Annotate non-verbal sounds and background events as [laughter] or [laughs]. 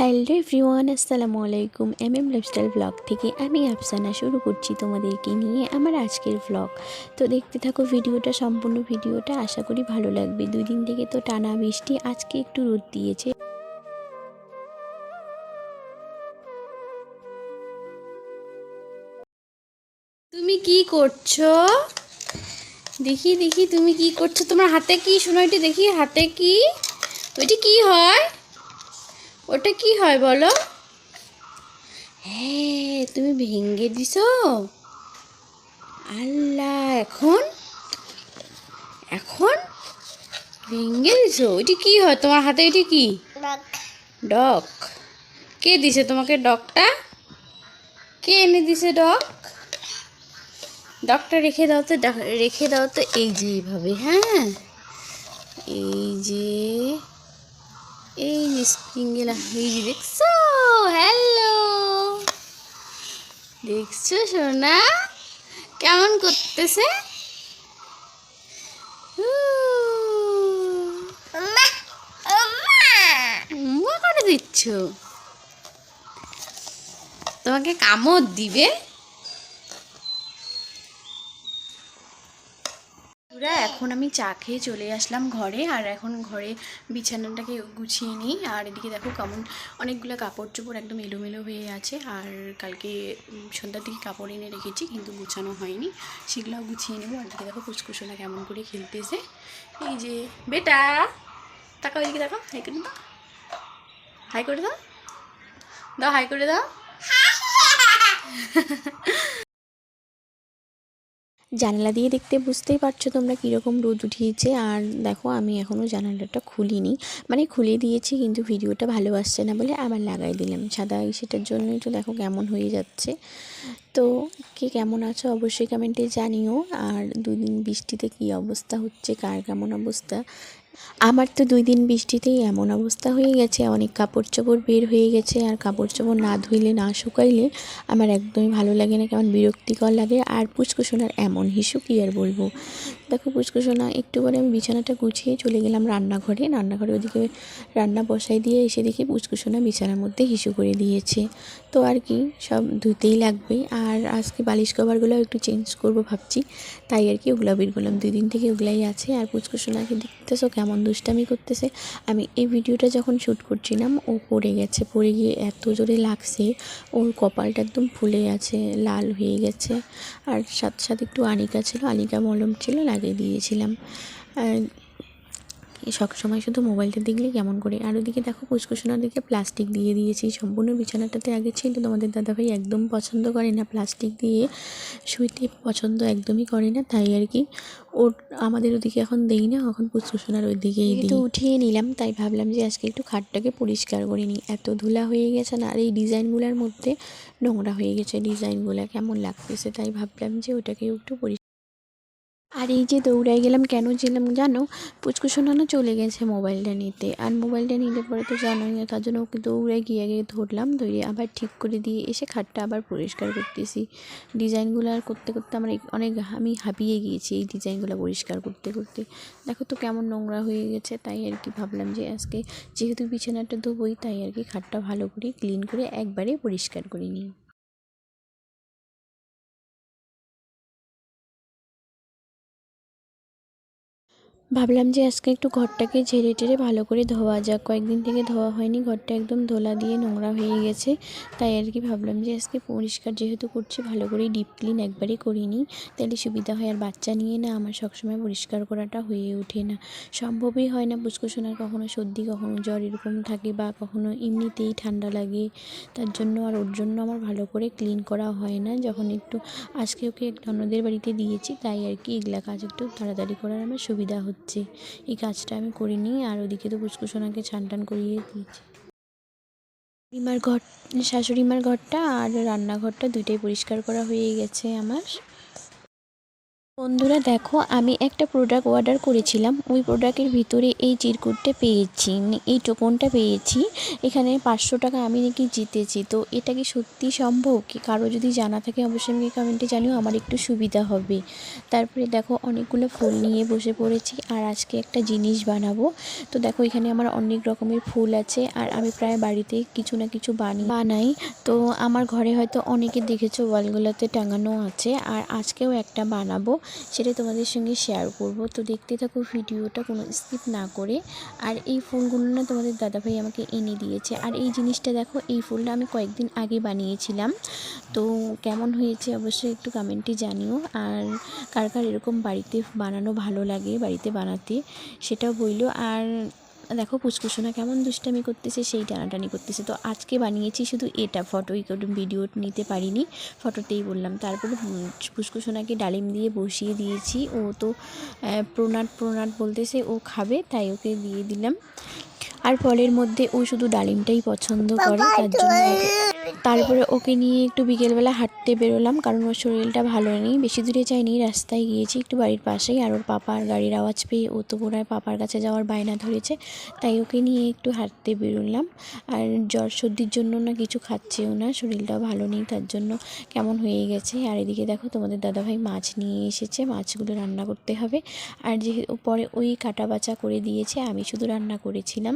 Hello everyone, আসসালামু আলাইকুম। M M lifestyle blog থেকে আমি আফসানা শুরু করছি তোমাদেরকে নিয়ে আমার আজকের ব্লগ তো দেখতে থাকো ভিডিওটা, সম্পূর্ণ ভিডিওটা। আশা করি ভালো লাগবে। দুই দিন থেকে তো টানা বৃষ্টি, আজকে একটু রোদ দিয়েছে। তুমি কি করছ? দেখি দেখি, তুমি কি করছ? তোমার হাতে কি? শোনো এটি দেখি, হাতে কি? ওইটি কি হয়? ওটা কি হয় বলো? হ্যাঁ তুমি ভেঙে দিছো? আল্লাহ এখন? এখন? ভেঙে দিছো? ওইটি কি হয়? তোমার হাতে এটি কি? ডক। কে দিছে তোমাকে ডকটা? কে এনে দিছে ডক? ডকটা রেখে দাও তো রেখে দাও তো। এই যে এইভাবে হ্যাঁ? এই যে এই যে স্প্রিঙ্গেলা এই যে দেখছ হ্যালো দেখছ সোনা কেমন করতেছে দিচ্ছ তোমাকে কামড় দিবে পুরা এখন আমি চা খেয়ে চলে আসলাম ঘরে। আর এখন ঘরে বিছানাটাকে গুছিয়ে নিই। আর এদিকে দেখো কেমন অনেকগুলো কাপড় চোপড় একদম এলোমেলো হয়ে আছে। আর কালকে সন্ধ্যার দিকে কাপড় এনে রেখেছি কিন্তু গুছানো হয়নি। সেগুলোও গুছিয়ে নেব। আর এদিকে দেখো কুচকুচোনা কেমন করে খেলতেছে। এই যে বেটা তাকাও এদিকে দেখো। হাই করে দাও। হাই করে দাও। দাও হাই করে দাও। [laughs] [laughs] জানালা দিয়ে দেখতে বুঝতেই পারছ তোমরা কীরকম রোদ উঠিয়েছে। আর দেখো, আমি এখনও জানালাটা খুলিনি। মানে খুলে দিয়েছি, কিন্তু ভিডিওটা ভালো আসছে না বলে আবার লাগাই দিলাম সাদা সেটার জন্যই তো দেখো কেমন হয়ে যাচ্ছে। তো কে কেমন আছো অবশ্যই কমেন্টে জানিও। আর দুদিন বৃষ্টিতে কি অবস্থা হচ্ছে, কার কেমন অবস্থা আমার তো দুই দিন বৃষ্টিতেই এমন অবস্থা হয়ে গেছে, অনেক কাপড় চোপড় বের হয়ে গেছে আর কাপড় চোপড় না ধুইলে, না শুকাইলে আমার একদমই ভালো লাগে না, কেমন বিরক্তিকর লাগে। আর পুচকুসোনার এমন হিসু কী আর বলব? দেখো পুচকুসোনা একটু পরে আমি বিছানাটা গুছিয়ে চলে গেলাম রান্নাঘরে। রান্নাঘরে ওদিকে রান্না বসাই দিয়ে এসে দেখি পুচকুসোনা বিছানার মধ্যে হিসু করে দিয়েছে। তো আর কি, সব ধুতেই লাগবে। আর আজকে বালিশ কভারগুলো একটু চেঞ্জ করব ভাবছি। তাই আর কি ওগুলো বের করলাম। দুই দিন থেকে ওগুলাই আছে। আর পুচকুসোনাকে দেখতেছো কেমন দুষ্টামি করতেছে। আমি এই ভিডিওটা যখন শ্যুট করছিলাম, ও পড়ে গেছে। পড়ে গিয়ে এত জোরে লাগছে। ওর কপালটা একদম ফুলে আছে, লাল হয়ে গেছে। আর সাথে সাথে একটু আনিকা ছিল, আনিকা মলম ছিল লাগিয়ে দিয়েছিলাম। আর সব সময় শুধু মোবাইলটা দেখলে কেমন করে। আর ওদিকে দেখো কুচকুচনার দিকে প্লাস্টিক দিয়ে দিয়েছি। সম্পূর্ণ বিছানাটাতে আগে ছিল। তোমাদের দাদাভাই একদম পছন্দ করে না প্লাস্টিক দিয়ে। শুইতে পছন্দ একদমই করে না। তাই আর কি। ওর আমাদের ওদিকে এখন দেই না। এখন পুচকুচনার ওই দিকেই দিই। উঠিয়ে নিলাম। তাই ভাবলাম যে আজকে একটু খাটটাকে পরিষ্কার করে নিই। এত ধুলা হয়ে গেছে না। আর এই ডিজাইনগুলোর মধ্যে নোংরা হয়ে গেছে। ডিজাইনগুলো কেমন লাগতেছে। তাই ভাবলাম যে ওটাকে একটু পরিষ্কার আর এই যে দৌড়াই গেলাম, কেন ছিলাম জানো? পুচকু শোনানো চলে গেছে মোবাইলটা নিতে। আর মোবাইলটা নিলে পরে তো জানোই না তার জন্য ওকে দৌড়াই গিয়ে আগে ধরলাম, ধরে আবার ঠিক করে দিয়ে এসে খাটটা আবার পরিষ্কার করতেছি। ডিজাইনগুলো আর করতে করতে আমার অনেক আমি হাঁপিয়ে গিয়েছি এই ডিজাইনগুলো পরিষ্কার করতে করতে। দেখো তো কেমন নোংরা হয়ে গেছে, তাই আর কি ভাবলাম যে আজকে যেহেতু বিছানাটা ধোবই, তাই আর কি খাটটা ভালো করে ক্লিন করে একবারে পরিষ্কার করে নিই। ভাবলাম যে আজকে একটু ঘরটাকে ঝেড়ে টেরে ভালো করে ধোয়া যাক। কয়েকদিন থেকে ধোয়া হয়নি, ঘরটা একদম ধোলা দিয়ে নোংরা হয়ে গেছে। তাই আর কি ভাবলাম যে আজকে পরিষ্কার যেহেতু করছি, ভালো করে ডিপ ক্লিন একবারে করিনি। তাহলে সুবিধা হয় আর বাচ্চা নিয়ে না, আমার সবসময় পরিষ্কার করাটা হয়ে ওঠে না। সম্ভবই হয় না পুষ্কুসোনার কখনো সর্দি, কখনো জ্বর এরকম থাকে বা কখনো এমনিতেই ঠান্ডা লাগে। তার জন্য আর ওর জন্য আমার ভালো করে ক্লিন করা হয় না। যখন একটু আজকে ওকে এক ননদের বাড়িতে দিয়েছি, তাই আর কি এগুলা কাজ একটু তাড়াতাড়ি করার আমার সুবিধা হচ্ছে। এই কাজটা আমি করিনি আর ওদিকে তো পুষ্কুসোনাকে ছান টান করিয়ে দিয়েছি। ইমার ঘর শাশুড়িমার ঘরটা আর রান্নাঘরটা দুইটাই পরিষ্কার করা হয়ে গেছে আমার। বন্ধুরা দেখো, আমি একটা প্রোডাক্ট অর্ডার করেছিলাম। ওই প্রোডাক্টের ভিতরে এই চিরকুটটা পেয়েছি, এই টোকনটা পেয়েছি। এখানে পাঁচশো টাকা আমি নাকি জিতেছি। তো এটা কি সত্যি সম্ভব? কি কারও যদি জানা থাকে, অবশ্যই আমাকে কমেন্টে জানিও, আমার একটু সুবিধা হবে। তারপরে দেখো, অনেকগুলো ফুল নিয়ে বসে পড়েছি আর আজকে একটা জিনিস বানাবো। তো দেখো, এখানে আমার অনেক রকমের ফুল আছে আর আমি প্রায় বাড়িতে কিছু না কিছু বানি, বানাই। তো আমার ঘরে হয়তো অনেকে দেখেছ, ওয়ালগুলোতে টাঙানো আছে। আর আজকেও একটা বানাবো। সেটা তোমাদের সঙ্গে শেয়ার করব। তো দেখতে থাকো ভিডিওটা, কোনো স্কিপ না করে। আর এই ফুলগুলো না তোমাদের দাদাভাই আমাকে এনে দিয়েছে। আর এই জিনিসটা দেখো, এই ফুলটা আমি কয়েকদিন আগে বানিয়েছিলাম। তো কেমন হয়েছে অবশ্যই একটু কমেন্টে জানিও। আর কার কার এরকম বাড়িতে বানানো ভালো লাগে, বাড়িতে বানাতে সেটা বইলো। আর দেখো পুচকুসোনা কেমন দুষ্টামি করতেছে, সেই টানাটানি করতেছে। তো আজকে বানিয়েছি শুধু এটা ফটো ভিডিও নিতে পারিনি। ফটোতেই বললাম। তারপরে পুচকুসোনাকে ডালিম দিয়ে বসিয়ে দিয়েছি। ও তো প্রণাট প্রণাট বলতেছে ও খাবে, তাই ওকে দিয়ে দিলাম। আর ফলের মধ্যে ও শুধু ডালিমটাই পছন্দ করে, তার জন্য তারপরে ওকে নিয়ে একটু বিকেলবেলা হাঁটতে বেরোলাম, কারণ ওর শরীরটা ভালো নেই। বেশি দূরে যাইনি, রাস্তায় গিয়েছি, একটু বাড়ির পাশেই, আর ওর পাপার গাড়ির আওয়াজ পেয়ে ও তো বোধহয় পাপার কাছে যাওয়ার বায়না ধরেছে, তাই ওকে নিয়ে একটু হাঁটতে বেরোলাম। আর জ্বর সর্দির জন্য না কিছু খাচ্ছেও না, শরীরটাও ভালো নেই, তার জন্য কেমন হয়ে গেছে। আর এদিকে দেখো, তোমাদের দাদাভাই মাছ নিয়ে এসেছে, মাছগুলো রান্না করতে হবে। আর যে পরে ওই কাটা বাছা করে দিয়েছে, আমি শুধু রান্না করেছিলাম।